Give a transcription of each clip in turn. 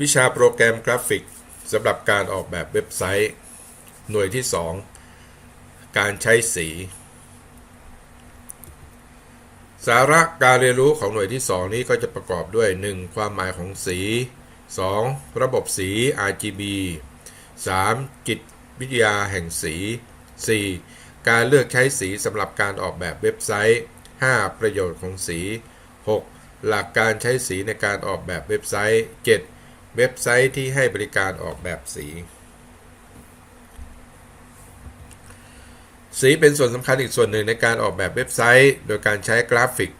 วิชาโปรแกรมกราฟิกสำหรับการออกแบบเว็บไซต์ หน่วยที่ 2 การใช้สี สาระการเรียนรู้ของหน่วยที่ 2 นี้ก็จะประกอบด้วย 1. ความหมายของสี 2. ระบบสี RGB 3. จิตวิทยาแห่งสี 4. การเลือกใช้สีสำหรับการออกแบบเว็บไซต์ 5. ประโยชน์ของสี 6. หลักการใช้สีในการออกแบบเว็บไซต์ 7. เว็บไซต์ที่ให้บริการออกแบบสี สีเป็นส่วนสำคัญอีกส่วนหนึ่งในการออกแบบเว็บไซต์ โดยการใช้กราฟิก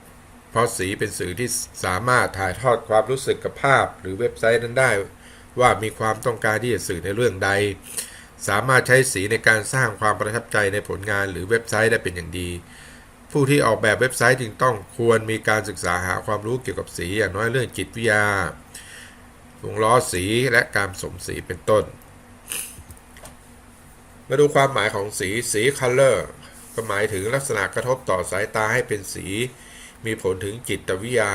เพราะสีเป็นสื่อที่สามารถถ่ายทอดความรู้สึกกับภาพ หรือเว็บไซต์นั้นได้ ว่ามีความต้องการที่จะสื่อในเรื่องใด สามารถใช้สีในการสร้างความประทับใจในผลงานหรือเว็บไซต์ได้เป็นอย่างดีผู้ที่ออกแบบเว็บไซต์จึงต้องควรมีการศึกษาหาความรู้เกี่ยวกับสีอย่างน้อยเรื่องจิตวิทยา วงล้อสีและการผสมสีเป็นต้น มาดูความหมายของสีสี color ก็หมายถึงลักษณะกระทบต่อสายตาให้เป็นสี มีผลถึงจิตวิทยา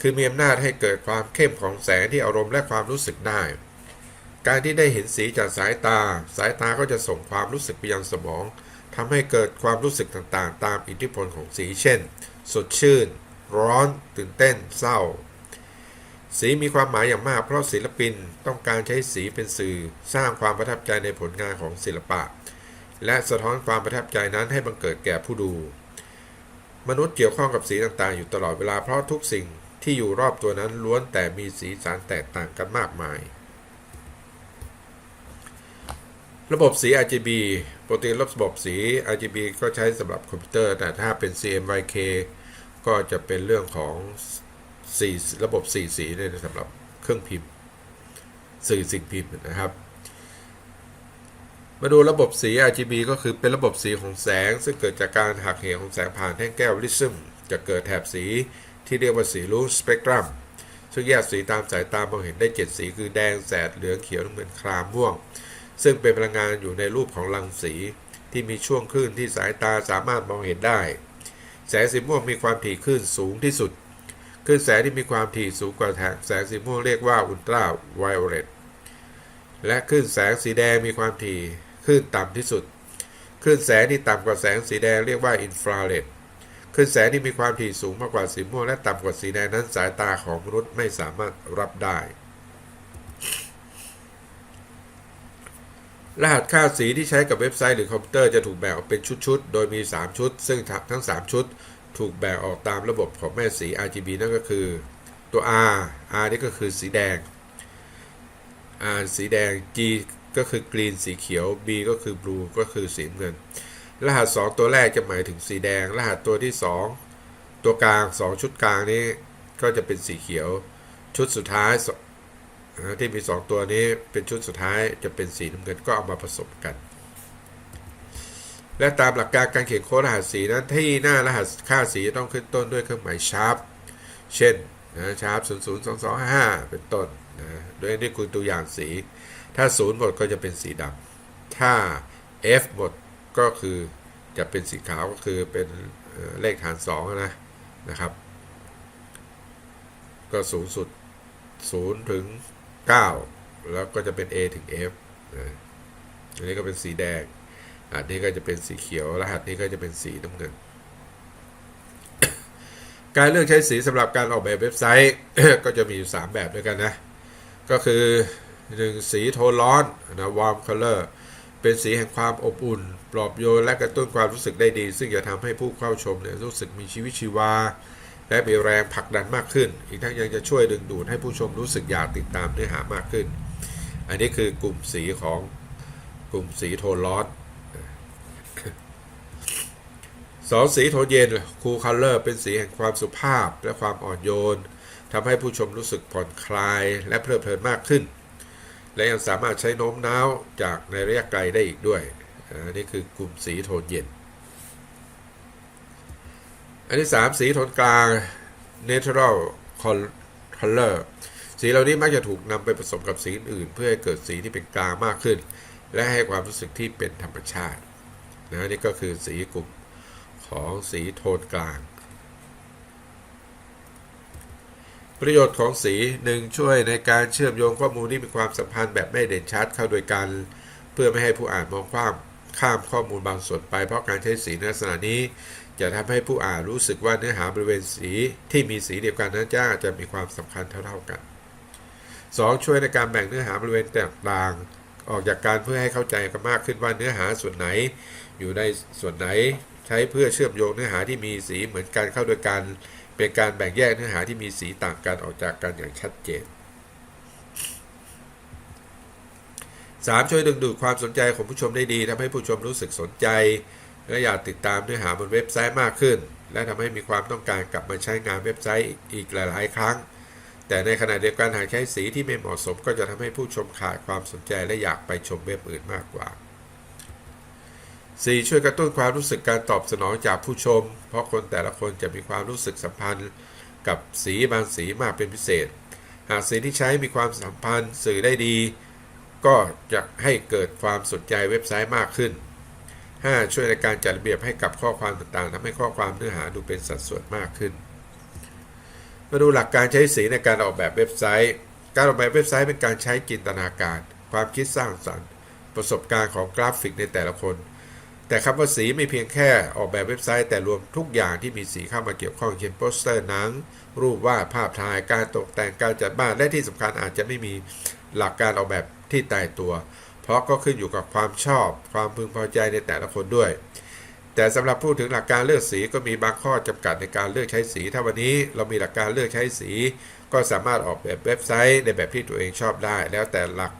คือมีอำนาจให้เกิดความเข้มของแสงที่อารมณ์และความรู้สึกได้ การที่ได้เห็นสีจากสายตา สายตาก็จะส่งความรู้สึกไปยังสมองทำให้เกิดความรู้สึกต่างๆ ตามอิทธิพลของสีเช่น สดชื่น ร้อน ตื่นเต้น เศร้า สีมีความหมายอย่างมากเพราะศิลปินต้องการใช้สีเป็นสื่อ สร้างความประทับใจในผลงานของศิลปะ และสะท้อนความประทับใจนั้นให้บังเกิดแก่ผู้ดู มนุษย์เกี่ยวข้องกับสีต่างๆ อยู่ตลอดเวลาเพราะทุกสิ่งที่อยู่รอบตัวนั้นล้วนแต่มีสีสันแตกต่างกันมากมาย ระบบสี RGB ปกติระบบสี RGB ก็ใช้สำหรับคอมพิวเตอร์ แต่ถ้าเป็น CMYK ก็จะเป็นเรื่องของ สี่ระบบสีสีเนี่ยสำหรับเครื่องพิมพ์ สื่อสิ่งพิมพ์นะครับ มาดูระบบสี RGB ก็คือเป็นระบบสีของแสง ซึ่งเกิดจากการหักเหของแสงผ่านแท่งแก้วริซึมจะเกิดแถบสีที่เรียกว่าสีรูสเปกตรัมซึ่งแยกสีตามสายตามองเห็นได้ 7 สี คือแดงแสดเหลืองเขียวน้ำเงินครามม่วง ซึ่งเป็นพลังงานอยู่ในรูปของรังสีที่มีช่วงคลื่นที่สายตาสามารถมองเห็นได้ แสงสีม่วงมีความถี่คลื่นสูงที่สุด คลื่นแสงที่มีความถี่สูงกว่าแสงสีม่วงเรียกว่าอุลตราไวโอเลตและคลื่นแสงสีแดงมีความถี่คลื่นต่ำที่สุดคลื่นแสงที่ต่ำกว่าแสงสีแดงเรียกว่าอินฟราเรดคลื่นแสงที่มีความถี่สูงมากกว่าสีม่วงและต่ำกว่าสีแดงนั้นสายตาของมนุษย์ไม่สามารถรับได้ รหัสค่าสีที่ใช้กับเว็บไซต์หรือคอมพิวเตอร์จะถูกแบ่งออกเป็นชุดๆ โดยมี 3 ชุด ซึ่งทั้ง 3 ชุด ถูกแบ่งออกตามระบบของแม่สี RGB นั่นก็คือตัว R R นี่ก็คือสีแดง R สีแดง G ก็คือกรีนสีเขียว B ก็คือ blue ก็คือสีน้ำเงิน รหัส 2 ตัวแรกจะหมายถึงสีแดง รหัสตัวที่ 2 ตัวกลาง 2 ชุดกลางนี้ก็จะเป็นสีเขียว ชุดสุดท้ายที่มี 2 ตัวนี้เป็นชุดสุดท้ายจะเป็นสีน้ำเงินก็เอามาผสมกัน และตามหลักการการเขียนโค้ดรหัสสีนั้นที่หน้ารหัสค่าสีต้องขึ้นต้นด้วยเครื่องหมายชาร์ปเช่นนะชาร์ป0 0 2 2 5 เป็นต้นนะโดยนี่คือตัวอย่างสี ถ้า 0 หมดก็จะเป็นสีดำถ้า F หมดก็คือจะเป็นสีขาวก็คือเป็นเลขฐาน2นะนะครับ ก็สูงสุด 0 ถึง 9 แล้วก็จะเป็น A ถึง F นะอันนี้ก็เป็นสีแดง อันนี้ก็จะเป็นสีเขียว รหัสนี้ก็จะเป็นสีน้ำเงิน การเลือกใช้สีสำหรับการออกแบบเว็บไซต์ก็จะมีอยู่ 3 แบบด้วยกันนะ ก็คือ 1 สีโทนร้อนนะ warm color เป็นสีแห่งความอบอุ่น ปลอบโยนและกระตุ้นความรู้สึกได้ดี ซึ่งจะทำให้ผู้เข้าชมเนี่ยรู้สึกมีชีวิตชีวา และมีแรงผลักดันมากขึ้น อีกทั้งยังจะช่วยดึงดูดให้ผู้ชมรู้สึกอยากติดตามเนื้อหามากขึ้น อันนี้คือกลุ่มสีของกลุ่มสีโทนร้อน สองสีโทนเย็นคูลคัลเลอร์เป็นสีแห่งความสุภาพและความอ่อนโยนทำให้ผู้ชมรู้สึกผ่อนคลายและเพลิดเพลินมากขึ้น และยังสามารถใช้โน้มน้าวจากในระยะไกลได้อีกด้วยอันนี้คือกลุ่มสีโทนเย็น อันที่ 3 สีโทนกลาง natural color สีเหล่านี้มักจะถูกนำไปผสมกับสีอื่น เพื่อให้เกิดสีที่เป็นกลางมากขึ้น และให้ความรู้สึกที่เป็นธรรมชาตินะนี่ก็คือสีกลุ่ม ของสีโทนกลาง ประโยชน์ของสีหนึ่งช่วยในการเชื่อมโยงข้อมูลที่มีความสัมพันธ์แบบไม่เด่นชัดเข้าโดยกัน เพื่อไม่ให้ผู้อ่านมองข้ามข้ามข้อมูลบางส่วนไป เพราะการใช้สีในลักษณะนี้จะทำให้ผู้อ่านรู้สึกว่าเนื้อหาบริเวณสีที่มีสีเดียวกันนั้นจะจะมีความสำคัญเท่าๆกัน 2. ช่วยในการแบ่งเนื้อหาบริเวณต่างๆออกจากการเพื่อให้เข้าใจกันมากขึ้นว่าเนื้อหาส่วนไหนอยู่ในส่วนไหน ช้เพื่อเชื่อมโยงเนื้อหาที่มีสีเหมือนกันเข้าด้วยกันเป็นการแบ่งแยกเนื้อหาที่มีสีต่างกันออกจากกันอย่างชัดเจน 3. ช่วยดึงดูดความสนใจของผู้ชมได้ดีทำให้ผู้ชมรู้สึกสนใจ และอยากติดตามเนื้อหาบนเว็บไซต์มากขึ้น และทำให้มีความต้องการกลับมาใช้งานเว็บไซต์อีกหลาย ๆ ครั้ง แต่ในขณะเดียวกันหากใช้สีที่ไม่เหมาะสม ก็จะทำให้ผู้ชมขาดความสนใจและอยากไปชมเว็บอื่นมากกว่า 4. ช่วยกระตุ้นความรู้สึกการตอบสนองจากผู้ชม เพราะคนแต่ละคนจะมีความรู้สึกสัมพันธ์ กับสีบางสีมากเป็นพิเศษ หากสีที่ใช้มีความสัมพันธ์สื่อได้ดี ก็จะให้เกิดความสนใจเว็บไซต์มากขึ้น 5. ช่วยในการจัดระเบียบให้กับข้อความต่างๆทำให้ข้อความเนื้อหาดูเป็นสัดส่วนมากขึ้น มาดูหลักการใช้สีในการออกแบบเว็บไซต์ การออกแบบเว็บไซต์เป็นการใช้จินตนาการ ความคิดสร้างสรรค์ ประสบการณ์ของกราฟิกในแต่ละคน แต่คำว่าสีไม่เพียงแค่ออกแบบเว็บไซต์แต่รวมทุกอย่างที่มีสีเข้ามาเกี่ยวข้องเช่นโปสเตอร์หนัง รูปวาดภาพถ่ายการตกแต่งการจัดบ้านและที่สำคัญอาจจะไม่มีหลักการออกแบบที่ตายตัว เพราะก็ขึ้นอยู่กับความชอบ ความพึงพอใจในแต่ละคนด้วย แต่สำหรับพูดถึงหลักการเลือกสีก็มีบางข้อจำกัดในการเลือกใช้สี ถ้าวันนี้เรามีหลักการเลือกใช้สี ก็สามารถออกแบบเว็บไซต์ในแบบที่ตัวเองชอบได้ แล้วแต่หลัก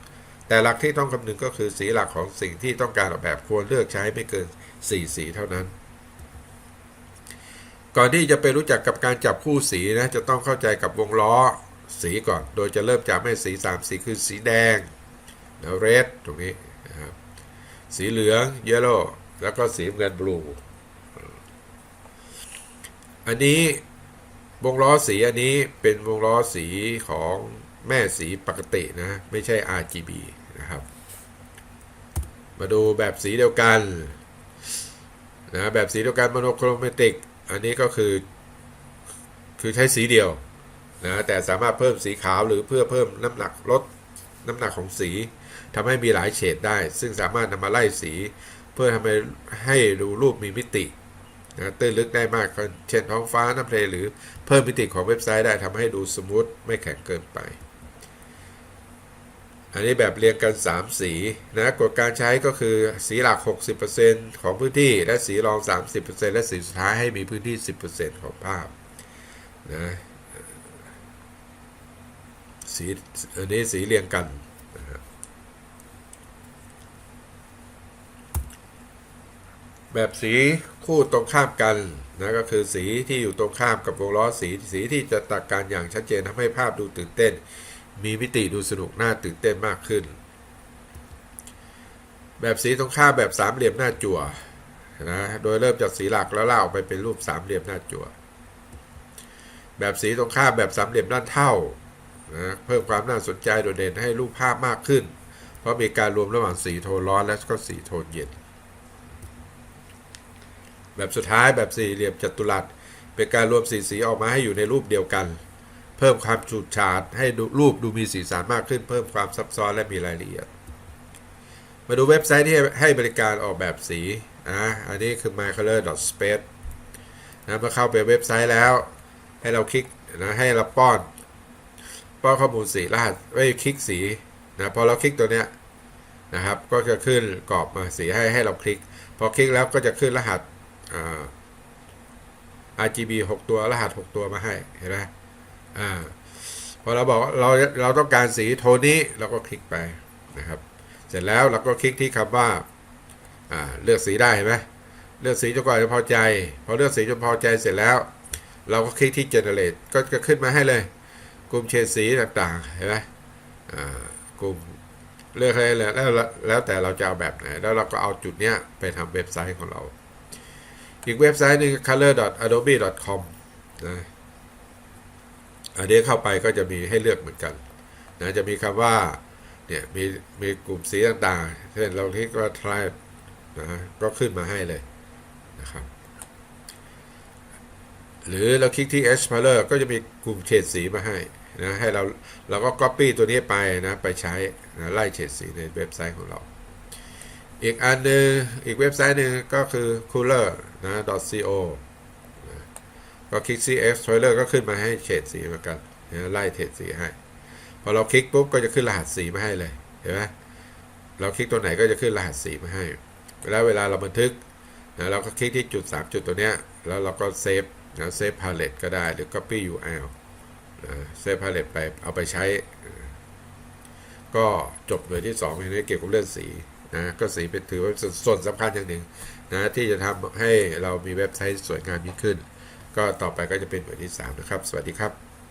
แต่หลักที่ต้องคำนึงก็คือสีหลักของสิ่งที่ต้องการออกแบบควรเลือกใช้ไม่เกิน 4 สีเท่านั้น ก่อนที่จะไปรู้จักกับการจับคู่สีนะจะต้องเข้าใจกับวงล้อสีก่อน โดยจะเริ่มจากแม่สี 3 สีคือสีแดงแล้ว red ตรงนี้นะครับสีเหลือง yellow แล้วก็สีเงิน blue อันนี้วงล้อสีอันนี้เป็นวงล้อสีของแม่สีปกตินะ ไม่ใช่ RGB นะครับ มาดูแบบสีเดียวกันนะแบบสีเดียวกันโมโนโครเมติก อันนี้ก็คือ คือใช้สีเดียวนะแต่สามารถเพิ่มสีขาวหรือเพื่อเพิ่มน้ำหนักลดน้ำหนักของสีทำให้มีหลายเฉดได้ ซึ่งสามารถนำมาไล่สี เพื่อทำให้ให้ดูรูปมีมิตินะตื้นลึกได้มากเช่นท้องฟ้าน้ำทะเลหรือเพิ่มมิติของเว็บไซต์ได้ทำให้ดูสมูทไม่แข็งเกินไป อันนี้แบบเรียงกัน 3 สีนะกฎการใช้ก็คือสีหลัก 60%ของพื้นที่และสีรอง 30%และสีสุดท้ายให้มีพื้นที่ 10%ของภาพนะสีอันนี้สีเรียงกันแบบสีคู่ตรงข้ามกันนะก็คือสีที่อยู่ตรงข้ามกับวงล้อสีสีที่จะตัดการอย่างชัดเจนทำให้ภาพดูตื่นเต้น มีมิติดูสนุกน่าตื่นเต้นมากขึ้น แบบสีตรงข้ามแบบสามเหลี่ยมหน้าจั่วนะ โดยเริ่มจากสีหลักแล้วล่าออกไปเป็นรูปสามเหลี่ยมหน้าจั่ว แบบสีตรงข้ามแบบสามเหลี่ยมด้านเท่านะเพิ่มความน่าสนใจโดดเด่นให้รูปภาพมากขึ้น เพราะมีการรวมระหว่างสีโทนร้อนและก็สีโทนเย็น แบบสุดท้ายแบบสี่เหลี่ยมจัตุรัสเป็นการรวมสีสีออกมาให้อยู่ในรูปเดียวกัน เพิ่มความฉูดฉาดให้รูปดูมีสีสันมากขึ้น เพิ่มความซับซ้อนและมีรายละเอียด มาดูเว็บไซต์ที่ให้บริการออกแบบสีนะอันนี้คือ mycolor.space นะเมื่อเข้าไปเว็บไซต์แล้ว ให้เราคลิกนะให้เราป้อน ป้อนข้อมูลสีรหัสไว้คลิกสีนะพอเราคลิกตัวเนี้ยนะครับ ก็จะขึ้นกรอบมาสีให้ให้เราคลิก พอคลิกแล้วก็จะขึ้นรหัส RGB 6 ตัวรหัส 6 ตัวมาให้เห็นไหม อ่าพอเราบอกว่าเราเราต้องการสีโทนนี้เราก็คลิกไปนะครับ เสร็จแล้วเราก็คลิกที่คำว่าอ่าเลือกสีได้เห็นไหมเลือกสีจนกว่าจะพอใจ พอเลือกสีจนพอใจเสร็จแล้ว เราก็คลิกที่ generate ก็จะขึ้นมาให้เลย กลุ่มเฉดสีต่างๆเห็นไหมอ่ากลุ่มเลือกให้เลยแล้วแล้วแต่เราจะเอาแบบไหน แล้วเราก็เอาจุดเนี้ยไปทำเว็บไซต์ของเรา อีกเว็บไซต์หนึง color.adobe.com นะ อันนี้เข้าไปก็จะมีให้เลือกเหมือนกันนะจะมีคำว่าเนี่ยมีมีกลุ่มสีต่างๆ เช่นเราคลิกว่า try นะก็ขึ้นมาให้เลยนะครับ หรือเราคลิกที่ Edge Color ก็จะมีกลุ่มเฉดสีมาให้นะให้เราเราก็ Copy ตัวนี้ไปนะไปใช้นะไล่เฉดสีในเว็บไซต์ของเรา อีกอันหนึ่งอีกเว็บไซต์หนึ่งก็คือ cooler นะ .co ก็คลิก cx trailer ก็ขึ้นมาให้เฉดสีเหมือนกันไล่เฉดสีให้ พอเราคลิกปุ๊บก็จะขึ้นรหัสสีมาให้เลยเห็นไหมเราคลิกตัวไหนก็จะขึ้นรหัสสีมาให้ แล้วเวลาเราบันทึกนะเราก็คลิกที่จุด 3 จุดตัวเนี้ย แล้วเราก็เซฟนะเซฟพาเลตก็ได้หรือ copy URL เซฟพาเลตไปเอาไปใช้ ก็จบหน่วยที่2ในนี้เกี่ยวกับเรื่องสีนะก็สีเป็นถือว่าส่วนสำคัญอย่างหนึ่งนะที่จะทำให้เรามีเว็บไซต์สวยงามยิ่งขึ้น ก็ต่อไปก็จะเป็นหน่วยที่ 3 นะครับ สวัสดีครับ